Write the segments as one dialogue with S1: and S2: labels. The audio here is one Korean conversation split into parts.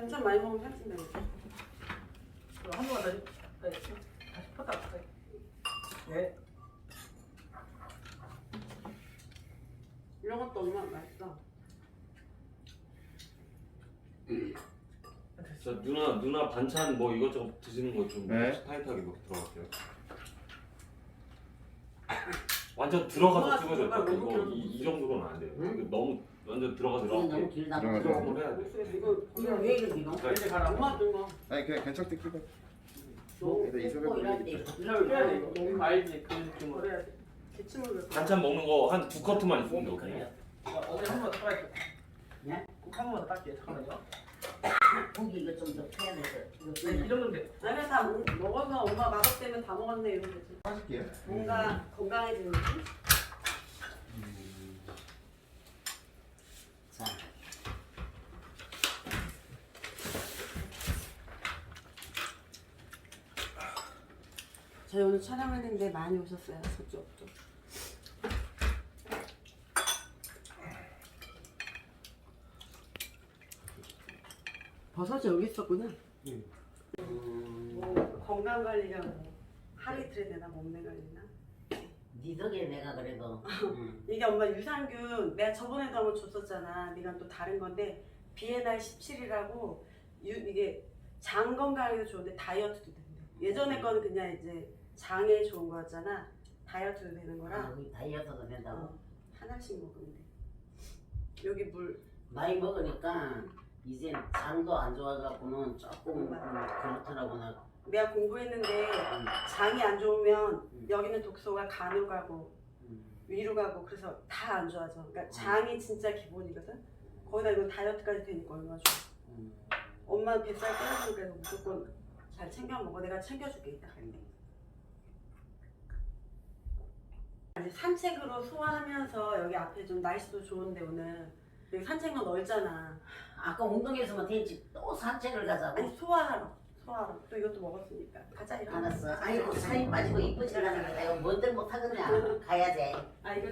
S1: 반찬 많이 먹으면 살찐다.
S2: 한 번만 다시 아니, 다시 폈다 아니. 네
S1: 이런 것도 얼마나 맛있어.
S3: 자 누나 누나 반찬 뭐 이것저것 드시는 거 좀
S4: 네.
S3: 타이트하게 먹 들어갈게요. 완전 들어가서
S1: 들어가,
S3: 찍어야 될것 같아. 이거
S1: 너무
S3: 이, 이 정도로는 안 돼요.
S5: 응?
S3: 이거 너무 완전 들어가
S5: 이게 너무. 길다.
S3: 해야 돼.
S1: 목소리 이거
S5: 이거 왜 이렇게 길어?
S2: 이제 가라
S1: 엄마 들고.
S4: 아니 그냥 괜찮게 끼고 일단
S5: 꼭 일할 때 이럴
S2: 해야 돼 이거 너무 알지 그 느낌으로
S1: 그래야 돼. 기침을 왜?
S3: 반찬 먹는 거 한 두 커트만 있으면 돼.
S5: 그래요.
S2: 한번 더 딸게
S5: 네?
S2: 더 딸게 잠깐만요
S5: 고기 이거 좀더 패야 돼서 이거
S2: 네, 이 정도면 돼
S1: 아니 다 먹- 먹어서 엄마 맛없 때문에 다 먹었네 이러면 되지.
S4: 빠질게요
S1: 뭔가 건강해지는 느낌? 저희 오늘 촬영했는데 많이 오셨어요. 저쪽도. 버섯이 여기 있었구나. 뭐 건강 관리가 뭐 하루 이틀에 되나 몸매 관리나.
S5: 니 덕에 내가 그래도
S1: 이게 엄마 유산균 내가 저번에도 한번 줬었잖아. 네가 또 다른 건데 비엔알 17이라고 이게 장 건강에도 좋은데 다이어트도 된대. 예전에 거는 그냥 이제 장에 좋은 거였잖아. 다이어트도 되는
S5: 아,
S1: 거라
S5: 우리 다이어트도 된다고.
S1: 어, 하나씩 먹으면 돼. 여기 물
S5: 많이 먹으니까 이제 장도 안 좋아갖고는 조금 음, 그렇더라고 나.
S1: 내가 공부했는데
S5: 음,
S1: 장이 안 좋으면 여기는 독소가 간으로 가고
S5: 음.
S1: 위로 가고 그래서 다 안 좋아져. 그러니까 장이 진짜 기본이거든. 거기다 이거 다이어트까지 되니까 얼마나 좋아.
S5: 음.
S1: 엄마 뱃살 빼려니까 무조건 잘 챙겨 먹어. 내가 챙겨줄게 이따 갈 때. 이제 산책으로 소화하면서 여기 앞에 좀 날씨도 좋은데 오늘 여기 산책로 넓잖아.
S5: 아까 운동에서만 됐지 또 산책을 가자고.
S1: 아니 소화하러 소화하러 또 이것도 먹었으니까 가자 이러.
S5: 알았어. 아이고 살이 빠지고 이쁘지라는 게 내가 뭔들 못하겠냐. 가야지.
S1: 아 이거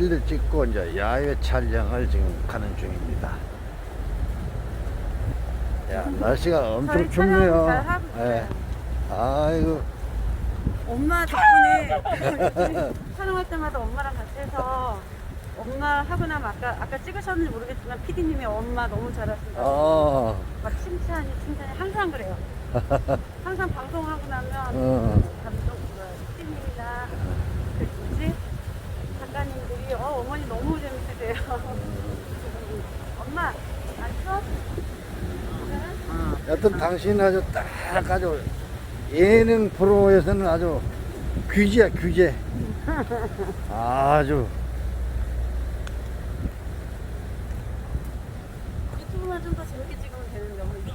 S4: 실내 찍고 이제 야외 촬영을 지금 가는 중입니다 야 날씨가 엄청 춥네요 예. 아이고
S1: 엄마 덕분에 촬영할 때마다 엄마랑 같이 해서 엄마 하고 나면 아까 아까 찍으셨는지 모르겠지만 PD님이 엄마 너무 잘하신다.
S4: 어,
S1: 막 칭찬이 칭찬이 항상 그래요. 항상 방송하고 나면
S4: 어.
S1: 감동 들어요. PD님이나 그 뭐지 작가님들이 어 어머니 너무 재밌으세요. 엄마 안 추워?
S4: 여튼 당신 아주 딱 아주 예능 프로에서는 아주 귀재야 귀재 아주
S1: 유튜브만 좀 더 재밌게 찍으면 되는데 어머니.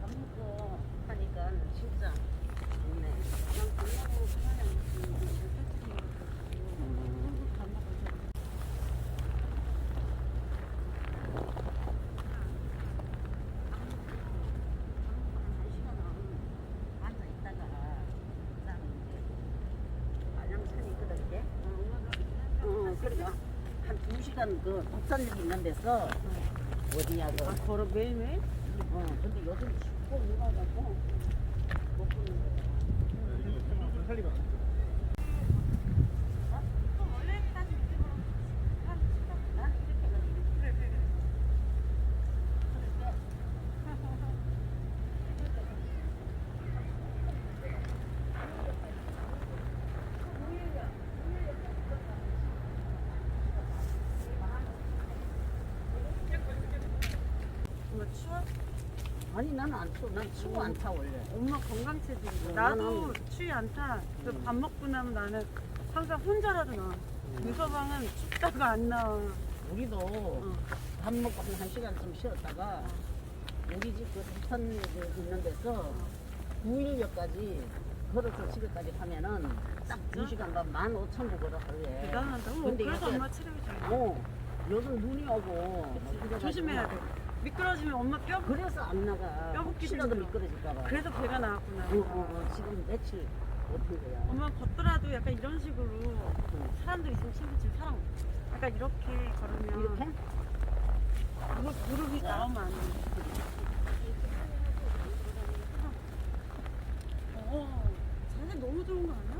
S5: 밥 먹고 하니까 진짜 좋네. 앉아 있다가 그다음에 이제 알람산이 있거든 이제. 어, 그러니까 시간 그 독산역 있는 데서 어디야 그.
S1: 아 걸어 매일매일?
S5: 어, 근데 요즘 춥고 이래가지고 못 보는 거야.
S1: 엄마 추워?
S5: 아니 나는 안 추워. 난 추워 안 타 원래.
S1: 엄마 건강 체질이야.
S5: 어,
S1: 나도
S5: 나는-
S1: 추위 안 타. 그밥 먹고 나면 나는 항상 혼자라도 나와. 유서방은 춥다가 안 나와.
S5: 우리도 밥 먹고 한, 한 시간 좀 쉬었다가 우리 집그 석탄 있는 데서 구일역까지 걸어서 집에까지 가면은 딱 2시간 반 15,000보 걸어 하루에.
S1: 대단하다. 어,
S5: 근데
S1: 그래서
S5: 요새-
S1: 엄마 체력이 잘.
S5: 어, 요즘 눈이 오고. 뭐 그래가지고
S1: 조심해야 돼. 미끄러지면 엄마 뼈.
S5: 그래서 안 나가.
S1: 뼈
S5: 실어도
S1: 붓기
S5: 미끄러질까봐.
S1: 그래서 배가 나왔구나.
S5: 어, 어, 어, 지금 며칠 못한 거야.
S1: 엄마 걷더라도 약간 이런 식으로 사람들 있으면 친구들 사람 약간 이렇게 걸으면
S5: 이렇게?
S1: 무릎, 무릎이 나오면 안 돼. 어, 자세 너무 좋은 거 아니야?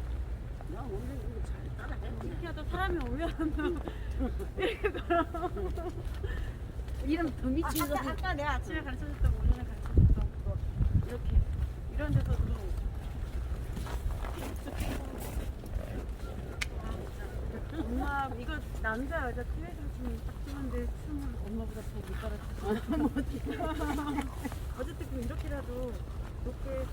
S5: 나 오늘 이거 잘 따라했네.
S1: 이렇게 하다 사람이 오면 이렇게 걸어.
S5: 이름 더 미친
S1: 아까,
S5: 거지.
S1: 아까 내가 아침에 가르쳐줬던 거, 오전에 가르쳐줬던 그거 이렇게. 이런 데서도. 아, 엄마 이거 남자 여자 듀엣으로 춤딱 추는데 춤을 엄마보다 더 못 따라추고 어쨌든 그럼 이렇게라도 높게 해서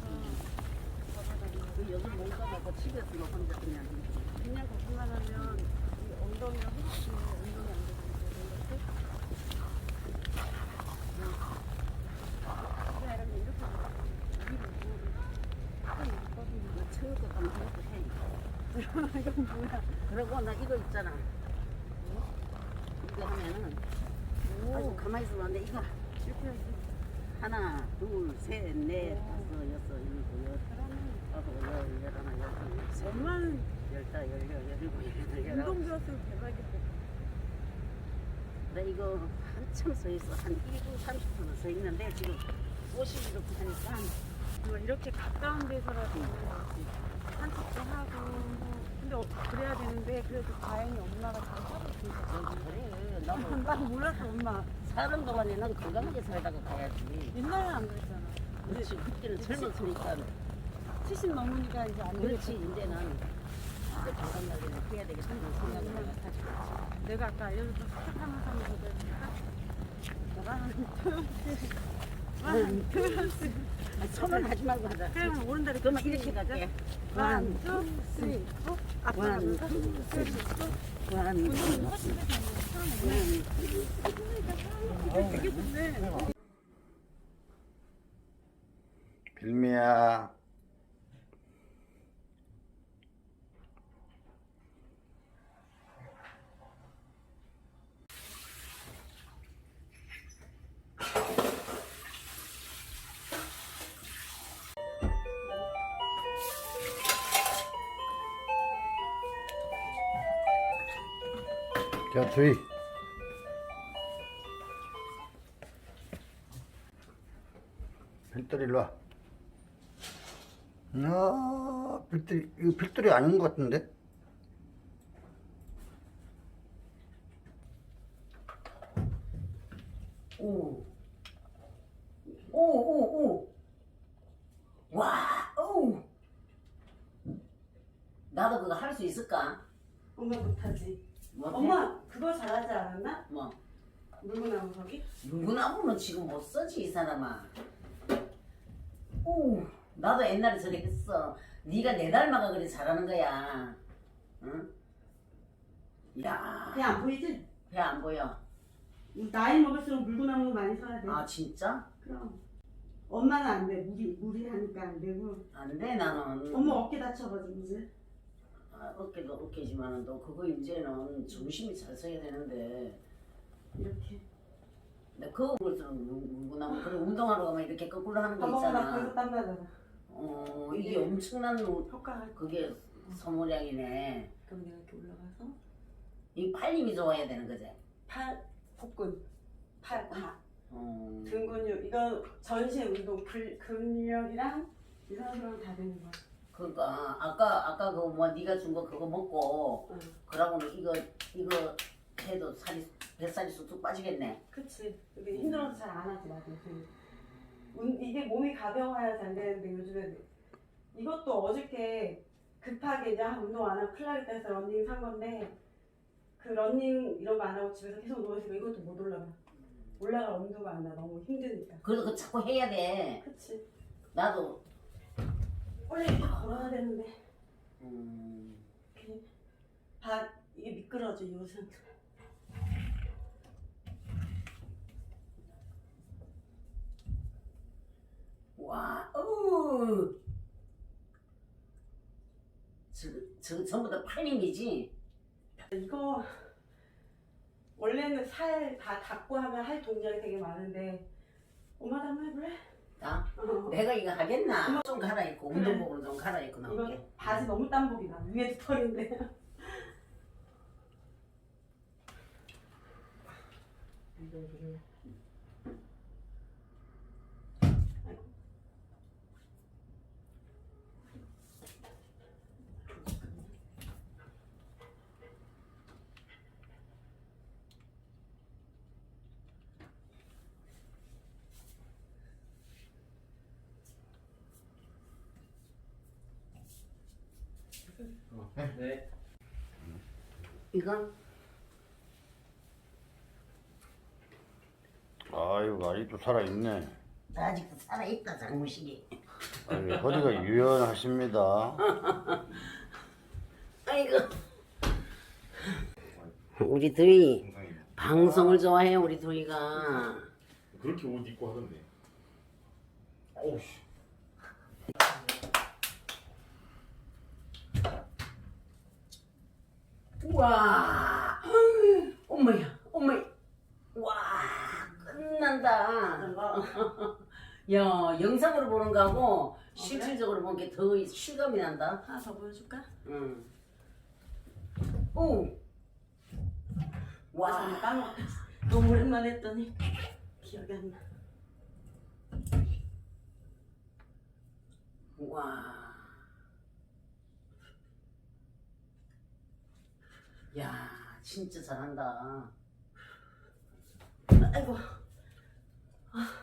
S5: 그 요즘 뭔가 먹고 집에서 뭐 혼자 그냥.
S1: 그냥 걷기만 하면 이 엉덩이랑 허벅지 운동이 안 되거든요 이렇게 그냥 이렇게 이렇게 위로
S5: 뭐 채울 것도 안 해도 해.
S1: 이건 뭐야
S5: 그리고 나 이거 있잖아. 이거 하면은 아주 가만히 있으면 안 돼. 이거 하나, 둘, 셋, 넷, 다섯, 여섯, 일곱, 여덟,
S1: 그러면
S5: 아홉, 열, 열하나, 열둘, 열셋,
S1: 엄마는
S5: 열다, 열여, 열일곱, 열여덟, 열아홉.
S1: 운동 배웠으면 대박이겠다
S5: 나 이거 한참 서 있어. 한 1분 30분 서 있는데 지금 옷이 이렇게 하니까
S1: 뭐 이렇게 가까운 데서라도 산책도 하고 뭐 근데 어, 그래야 되는데 그래도 다행히 엄마가 잘 하고 계셔서
S5: 그래. 나도
S1: 난 몰랐어 엄마
S5: 사는 동안에 난 건강하게 살다가 가야지.
S1: 옛날에는 안 그랬잖아
S5: 그렇지. 그때는 젊었으니까.
S1: 70 넘으니까 이제 안
S5: 그렇지. 이제는 이제 건강 관리를 해야 되겠다는 생각을 내가 가지고.
S1: 내가 아까 알려줬던 스텝하면서 하는 거잖아
S5: 응. 아, 손을 하지 말고 하자.
S1: 그러면 오른다리
S5: 그러면 이렇게 갈게.
S1: 원, 투, 쓰리, 포 앞으로
S5: 원,
S1: 가면서?
S5: 투,
S1: 쓰리, 포
S5: 원,
S4: 빌미야. 자, 주희. 필돌이 일로 와. 아, 필돌이, 이거 필돌이 아닌 것 같은데?
S5: 오. 오, 오, 오. 와, 오. 나도 그거 할 수 있을까?
S1: 엄마 못하지
S5: 못해?
S1: 엄마 그거 잘하지 않았나?
S5: 뭐,
S1: 물구나무 서기?
S5: 물구나무는 지금 못 쓰지, 이 사람아. 오, 나도 옛날에 저래 했어. 네가 내 닮아가 그래 잘하는 거야. 응? 야,
S1: 그냥 안 보이지?
S5: 배 안 보여.
S1: 나이 먹을수록 물구나무 많이 써야 돼
S5: 아, 진짜?
S1: 그럼 엄마는 안 돼. 무리 무리하니까 안 되고.
S5: 안 돼, 나는.
S1: 엄마 어깨 다쳐가지고 이제.
S5: 아, 어깨도 어깨지만은 또 그거 이제는 중심이 잘 서야 되는데
S1: 이렇게.
S5: 근데 그거 볼수록 물구나무 그래 운동하러 가면 이렇게 거꾸로 하는 거 있잖아
S1: 땀나잖아.
S5: 어 이게 엄청난 우-
S1: 효과가.
S5: 그게 소모량이네
S1: 그럼 내가 이렇게 올라가서
S5: 이 팔림이 좋아야 되는 거지
S1: 팔, 복근, 팔, 다.
S5: 어,
S1: 등 근육. 이거 전신 운동 근, 근력이랑 유산소랑 다 되는 거야.
S5: 그러니까 아까 아까 그뭐 네가 준 거 그거 먹고
S1: 응.
S5: 그러고는 이거 이거 해도 살이 뱃살이 쑥쑥 빠지겠네
S1: 그치. 이게 힘들어서 잘 안 하지, 나도. 요즘. 운- 이게 몸이 가벼워야지 안 되는데 요즘에 이것도 어저께 급하게 이제 아, 운동 안 하고 큰일 나겠다 해서 런닝 산 건데 그 런닝 이런 거 안 하고 집에서 계속 누워있으니까 이것도 못 올라가. 올라갈 엄두가 안 나. 너무 힘드니까.
S5: 그래도 그 자꾸 해야 돼
S1: 그치.
S5: 나도
S1: 원래 이렇게 걸어야 되는데
S5: 음,
S1: 이렇게 바 이게 미끄러져 요즘.
S5: 어우. 저, 저 전부 다 팔림이지?
S1: 이거 원래는 살 다 닦고 하면 할 동작이 되게 많은데 엄마도 한번 해볼래?
S5: 나?
S1: 어.
S5: 내가 이거 하겠나? 좀 갈아입고
S1: 그래.
S5: 운동복으로 좀 갈아입고
S1: 이거
S5: 나올게.
S1: 바지 너무 땀복이다 위에도 털인데
S2: 네.
S5: 이거?
S4: 아이고 아직도 살아 있네.
S5: 나 아직도 살아있다 장무식이.
S4: 아이고, 허리가 유연하십니다.
S5: 아이고. 우리 둘이 방송을 좋아해 우리 둘이가.
S3: 그렇게 옷 입고 하던데. 오우씨.
S5: 와. 엄마야, 엄마야. 와, 끝난다. 야, 영상으로 보는 거하고 실질적으로 보는 게 더 실감이 난다.
S1: 하나 더 보여줄까?
S5: 응. 오.
S1: 와
S5: 와.
S1: 정말 까먹었다 너무 오랜만에 했더니 기억이 안 나.
S5: 와. 야, 진짜 잘한다.
S1: 아이고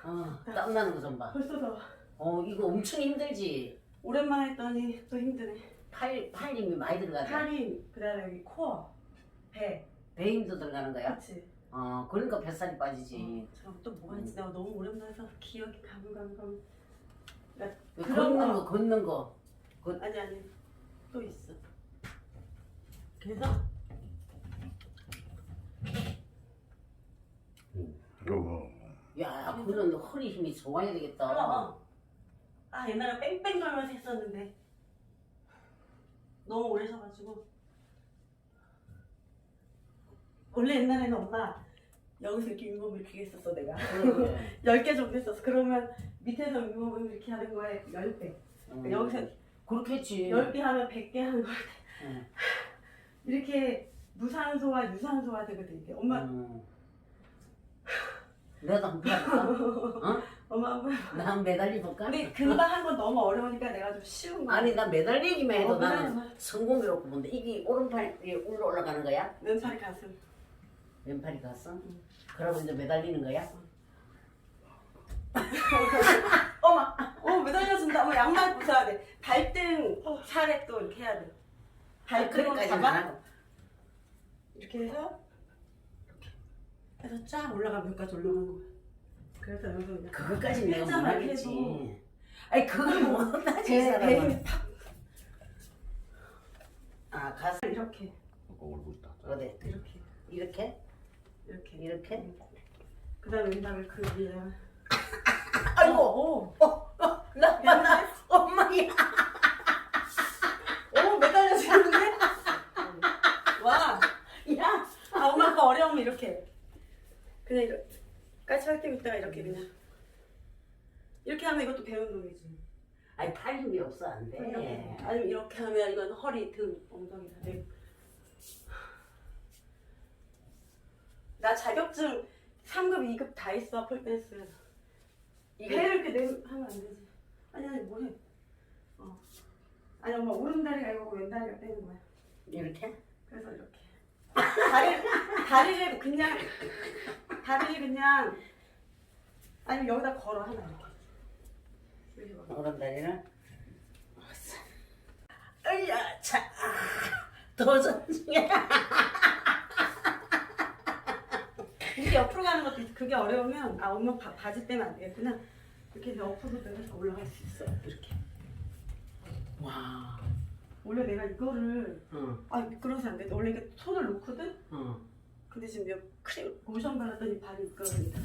S5: 어, 땀 나는 거 좀 봐.
S1: 벌써 더워
S5: 어, 이거 엄청 힘들지?
S1: 오랜만에 했더니 또 힘드네
S5: 팔, 팔 힘이 많이 들어가지?
S1: 팔이 그다음에 여기 코어 배
S5: 배 힘도 들어가는 거야?
S1: 그렇지
S5: 어, 그러니까 뱃살이 빠지지.
S1: 어, 또 뭐가 있지 내가 너무 오랜만에 해서 기억이 가물가물
S5: 그
S1: 그런
S5: 걷는
S1: 거.
S5: 거, 걷는 거.
S1: 아니 아니 또 있어 그래서
S4: 이거
S5: 야, 그런 허리 힘이 좋아야 되겠다.
S1: 어. 아 옛날에 뺑뺑 돌면서 했었는데 너무 오래 서가지고 원래 옛날에는 엄마 여기서 이렇게 윗몸을 이렇게 했었어 내가
S5: 그래.
S1: 10개 정도 했었어 그러면 밑에서 윗몸을 이렇게 하는 거에 10배
S5: 음.
S1: 여기서
S5: 그렇게 했지.
S1: 10개 하면 100개 하는 거
S5: 응.
S1: 이렇게 무산소와 유산소가 되거든 이게 엄마
S5: 음. 한번 해볼까? 어?
S1: 엄마 한번
S5: 나 한번 매달려 볼까?
S1: 근데 금방 한 건 너무 어려우니까 내가 좀 쉬운 거
S5: 아니 나 매달리기만 해도
S1: 어,
S5: 나는
S1: 매달려.
S5: 성공이라고 보는데 이게 오른팔이 올라 올라가는 거야?
S1: 왼팔이 가슴
S5: 왼팔이 갔어? 그러고 이제 매달리는 거야?
S1: 어머, 어 매달려준다. 어머 양말 벗어야 돼. 발등 살에 또 이렇게 해야 돼. 발등으로
S5: 그래까지는
S1: 잡아 이렇게 해서 해서 쫙 올라가면 여기까지 올라가는 거야. 그래서 여기서 그냥
S5: 그것까지 내가 못
S1: 일자로
S5: 하겠지?
S1: 해도
S5: 아니 그걸 못하지 이
S1: 배, 배
S5: 사람은 팍아 가슴
S1: 이렇게.
S3: 얼굴 딱.
S5: 어디
S1: 이렇게.
S5: 이렇게?
S1: 이렇게.
S5: 이렇게?
S1: 그다음에 왼발을 그 위에.
S5: 아이고!
S1: 오,
S5: 나 나, 엄마야.
S1: 오 매달려지는데? 와,
S5: 야
S1: 아 엄마 거 어려우면 이렇게 그냥 이렇게 까치 끼고 있다가 이렇게 그냥 이렇게 하면 이것도 배 운동이지.
S5: 아니 팔 힘이 없어 안돼
S1: 네. 아니면 이렇게 하면 이건 허리, 등, 엉덩이 다 되고. 나 자격증 3급, 2급 다 있어 폴댄스.
S5: 이게
S1: 배를 이렇게 내 하면 안 되지. 아니 아니 뭐해? 어. 아니 엄마 오른다리가 이거고 왼다리가 떼는 거야.
S5: 이렇게
S1: 그래서 이렇게. 다리 다리를 그냥 다리를 그냥 아니면 여기다 걸어 하나 이렇게.
S5: 오른다리를 으야 차 도전 중에
S1: 이렇게 옆으로 가는 것도. 그게 어려우면 아 엄마 바, 바지 때문에 안 되겠구나. 이렇게 옆으로 내가 올라갈 수 있어. 이렇게.
S5: 와
S1: 원래 내가 이거를
S5: 응,
S1: 아 미끄러워서 안 돼. 원래 이게 손을 놓거든.
S5: 응.
S1: 근데 지금 몇 크림 로션 발랐더니 발이 미끄러지니까.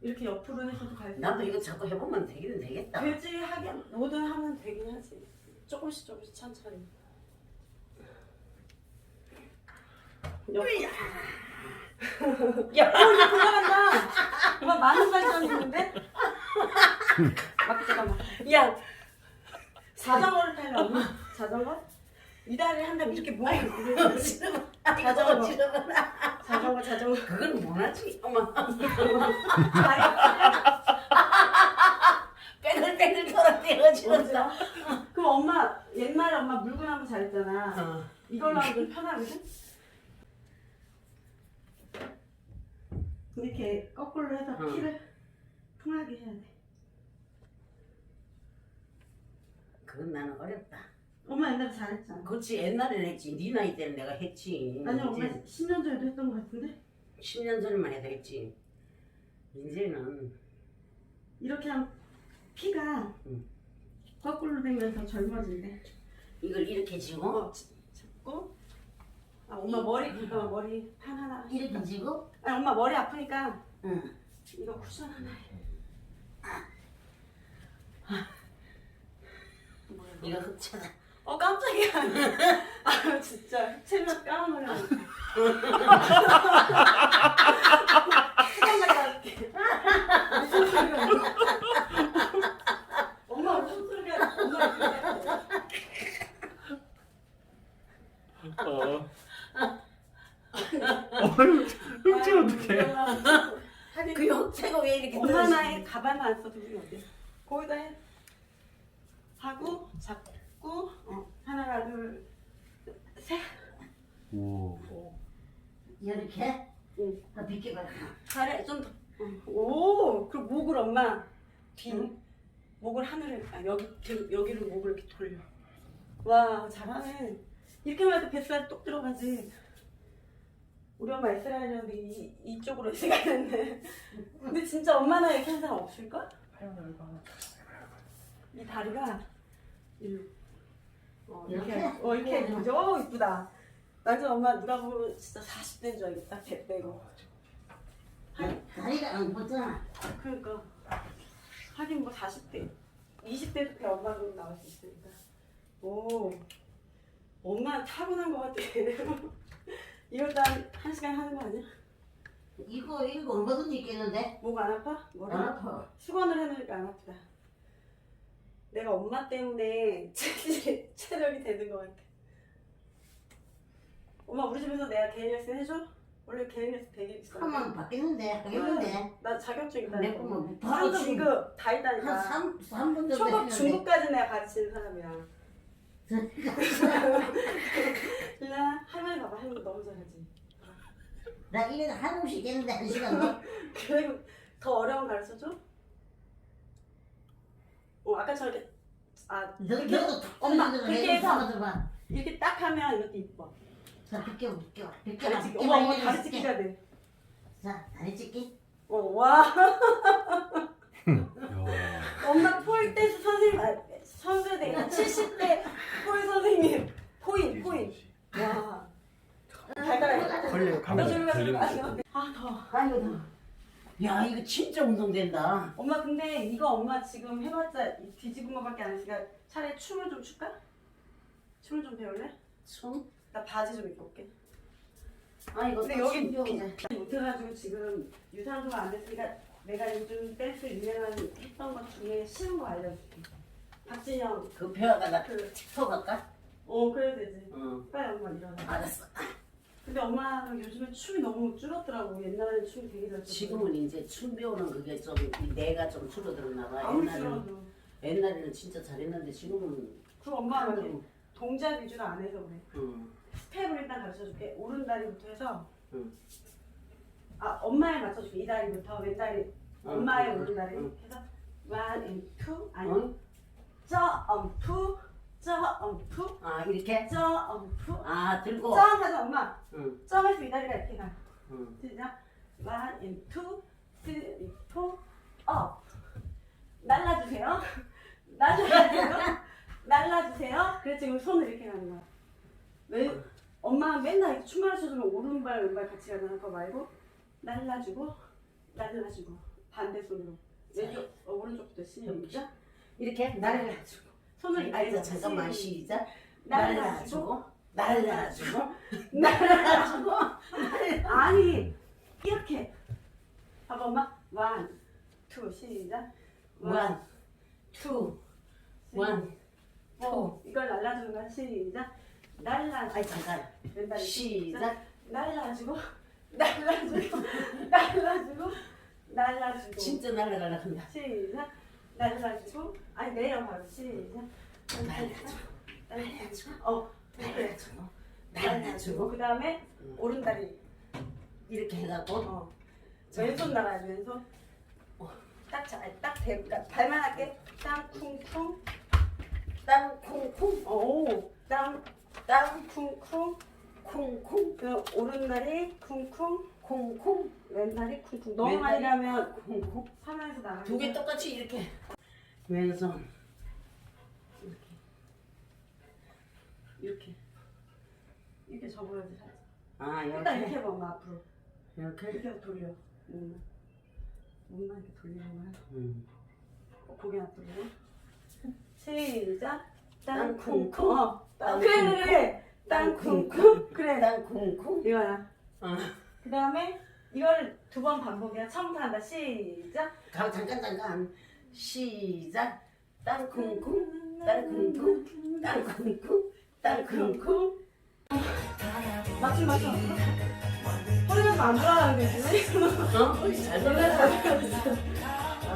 S1: 이렇게 옆으로 해서도 갈 수.
S5: 나도 이거 자꾸 해보면 되기는 되겠다.
S1: 되지 하긴 뭐든 하면 되긴 하지. 조금씩 조금씩 천천히. 옆. 야, 어, 이거 돌아간다. 엄마 많은 발전 있는데? 막 잠깐만. 야, 자전거를 타려 엄마. 자전거? 이 다리 한다면 이렇게 모아.
S5: 지금
S1: 자전거. 자전거, 자전거.
S5: 그건 못하지. 엄마
S1: 다리
S5: 빼글빼글 돌아대어 지른다.
S1: 어지러? 그럼 엄마 옛날에 엄마 물구나무 잘했잖아.
S5: 어.
S1: 이걸로 하면 좀 편하거든? 이렇게 거꾸로 해서
S5: 응.
S1: 키를 통하게 해야 돼.
S5: 그건 나는 어렵다.
S1: 엄마 옛날에 잘했잖아.
S5: 그렇지 옛날에는 했지. 네 나이 때는 내가 했지.
S1: 아니 엄마
S5: 이제
S1: 10년 전에도 했던 것 같은데?
S5: 10년 전만 해도 했지. 이제는
S1: 이렇게 하면 피가
S5: 응.
S1: 거꾸로 되면서 젊어진대.
S5: 이걸 이렇게 지고
S1: 어, 지- 잡고. 아 엄마 머리 잠깐만 머리 판 하나.
S5: 이렇게 지고
S1: 아니 엄마 머리 아프니까
S5: 응.
S1: 이거 쿠션 하나 해.
S5: 이거 흑차다.
S1: 어 깜짝이야. 아 진짜 체면 까먹으려. 시간 갔다 올게. 무슨 소리야? 엄마 무슨 소리야? 엄마 이렇게.
S2: 어. 어휴, 어떡해.
S1: 하긴
S5: 그 흑채가 왜 이렇게
S1: 엄마
S5: 떨어지지?
S1: 나이 가발만 안 써도 우리 어때? 거기다 해. 하고 잡고 어, 하나 둘 셋.
S4: 오.
S5: 이렇게
S1: 응.
S5: 더 비켜봐.
S1: 잘해 좀 더. 응. 오 그리고 목을 엄마 뒤
S5: 응.
S1: 목을 하늘을 아 여기 등 여기를 목을 이렇게 돌려. 와 잘하네. 이렇게만 해도 뱃살 똑 들어가지. 우리 엄마 S라인이었는데 이, 이쪽으로 됐네. 근데 진짜 엄마나 이렇게 한 사람 없을까? 이 다리가 일로. 어, 이렇게.
S5: 이렇게?
S1: 어, 이렇게. 그죠? 어, 이쁘다. 나중에 엄마 누가 보면 진짜 40대인 줄 알겠다. 배 빼고.
S5: 다리가 안 붙잖아.
S1: 그러니까. 하긴 뭐 40대. 20대도 배 엄마로 나올 수 있으니까. 오. 엄마 타고난 것 같아. 이것도 한, 한 시간 하는 거 아니야?
S5: 이거 이거 얼마든지 있겠는데?
S1: 목 안 아파? 머리
S5: 안 아파.
S1: 수건을 해놓으니까 안 아프다. 내가 엄마 때문에 체질이, 체력이 되는 것 같아. 엄마 우리 집에서 내가 개인 레슨 해줘? 원래 개인 레슨 되게 비싸.
S5: 하면 바뀌는데 하겠는데.
S1: 나 자격증 있다.
S5: 내 꿈은 바로
S1: 바로
S5: 지금
S1: 중급 다 있다니까.
S5: 한 3, 삼분 정도
S1: 초급
S5: 했는데.
S1: 중급까지 내가 가르치는 사람이야. 일라 할머니 봐봐 할머니 너무 잘하지.
S5: 나 이래도 한없이 있겠는데 한 시간 더.
S1: 그리고 더 어려운 거 가르쳐줘? 어 아까 저렇게 아
S5: 너,
S1: 이렇게
S5: 너도 탁
S1: 엄마, 그렇게 해서. 이렇게 딱 하면 이렇게 이뻐.
S5: 자, 비켜, 비켜, 비켜.
S1: 가르치기. 어머 어머 가르치기가 돼.
S5: 자, 다리 찢기.
S1: 어 와.
S4: 야.
S1: 엄마 포인 댄스 선생님 아, 선수대 70대 포인 선생님 포인 포인. 와. 달달해.
S2: 걸려요,
S1: 너 저리 가, 저리 가.
S3: 걸리는
S1: 아 더워.
S5: 아이고, 나. 야, 이거 진짜 운동된다.
S1: 엄마 근데 이거 엄마 지금 해봤자 이 뒤집은 거밖에 안 했으니까 차라리 춤을 좀 출까? 춤을 좀 배울래?
S5: 춤?
S1: 나 바지 좀 입고 올게.
S5: 아, 이거
S1: 근데
S5: 또
S1: 여기
S5: 신기하네.
S1: 못해가지고 지금 유산소가 안 됐으니까 내가 요즘 댄스 유행한 했던 것 중에 쉬운 거 알려줄게. 박진영.
S5: 그 배워가다
S1: 그,
S5: 틱톡 할까?
S1: 어 그래도 되지.
S5: 응.
S1: 빨리 엄마 일어나.
S5: 알았어.
S1: 근데 엄마는 요즘에 춤이 너무 줄었더라고. 옛날에는 춤이 되게 잘.
S5: 지금은 이제 춤 배우는 그게 좀 내가 좀 줄어들었나 봐.
S1: 아무리
S5: 옛날에는
S1: 줄어도.
S5: 옛날에는 진짜 잘했는데 지금은
S1: 그 이렇게
S5: 응.
S1: 동작 위주로 안 해서 그래.
S5: 응.
S1: 스텝을 일단 가르쳐줄게. 오른 다리부터 해서.
S5: 응.
S1: 아 엄마에 맞춰줄게. 이 다리부터 왼 다리. 엄마의
S5: 응,
S1: 오른 다리
S5: 응.
S1: 해서 one and two 아니
S5: 응?
S1: 점프 점프
S5: 아 이렇게?
S1: 점프
S5: 아 들고.
S1: 점하자 엄마.
S5: 응.
S1: 점에서 이 다리가 이렇게 가.
S5: 응.
S1: 시작. one and two three four up. 날라주세요. 날라주세요. 날라주세요. 그래 지금 손을 이렇게 가는 거야. 왜 엄마 맨날 이렇게 춤 가르쳐주면 오른발 왼발 같이 가잖아. 그거 말고 날라주고 날라주고 반대 손으로. 왼쪽 어, 오른쪽부터 시작.
S5: 이렇게 날라주고
S1: 손을
S5: 아,
S1: 이렇게
S5: 이제 잠깐만 시작.
S1: 날라주고
S5: 날라주고
S1: 날라주고. 아니 이렇게. 한 번만 원, 투 시작.
S5: 원, 투, 원,
S1: 어, 이걸 날라주는 거야. 시작. 날라.
S5: 아이 잠깐.
S1: 왼다리
S5: 시작.
S1: 날라주고 날라주고 날라주고 날라주고.
S5: 진짜 날라갈라 한다.
S1: 시작 날라주고 아니 내려 바로 시작.
S5: 날라주고
S1: 날라주고 어
S5: 날라주고 날라주고
S1: 그 다음에 오른다리
S5: 이렇게 해갖고.
S1: 어. 왼손 나가야 돼 왼손. 딱딱 대고 그러니까 발만 할게. 땅쿵쿵.
S5: 땅콩콩
S1: 오땅 땅쿵쿵.
S5: 콩콩
S1: 그 오른다리 쿵쿵
S5: 콩콩
S1: 왼다리 쿵쿵. 너무 많이 가면
S5: 콩콩
S1: 화면에서 나가
S5: 두 개 똑같이 이렇게. 왼손.
S1: 이렇게. 이렇게. 접어야지 살짝.
S5: 아
S1: 일단
S5: 이렇게?
S1: 이렇게 해봐 엄마 앞으로.
S5: 이렇게?
S1: 이렇게 돌려. 몸만 몸만 이렇게 돌리는 거야
S5: 음.
S1: 어, 고개 놔두고 시작.
S5: 땅쿵쿵.
S1: 땅쿵쿵. 어, 땅- 그래
S5: 땅쿵쿵.
S1: 그래. 그래 땅쿵쿵. 그래.
S5: 땅콩콩
S1: 이거야.
S5: 아
S1: 그 다음에 이거를 두 번 반복이야 처음부터 한다. 시작.
S5: 가- 잠깐 잠깐. 시작. 땅콩콩 땅콩콩 땅콩콩 땅콩콩
S1: 맞춤 맞춤 허리가 안 돌아가는 거지
S5: 어? 잘 놀랐어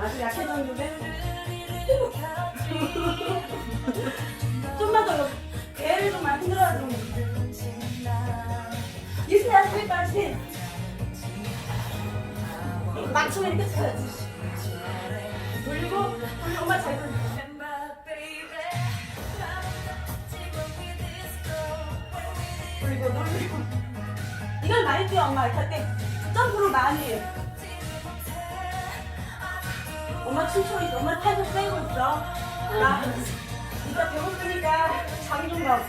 S1: 아주 약해졌는데. 좀만 더 배를 좀 많이 흔들어야 돼 이슬야 살까지 맞춤 이렇게 쳐야지 돌리고 돌리고 잘 돌려. 돌리고 돌리고. 이걸 많이 뛰어 엄마. 이렇게 할 때 점프를 많이 해. 엄마 춤추고 있어. 엄마 팔도 세고 있어. 나 이따 배고프니까 잠이 좀 가.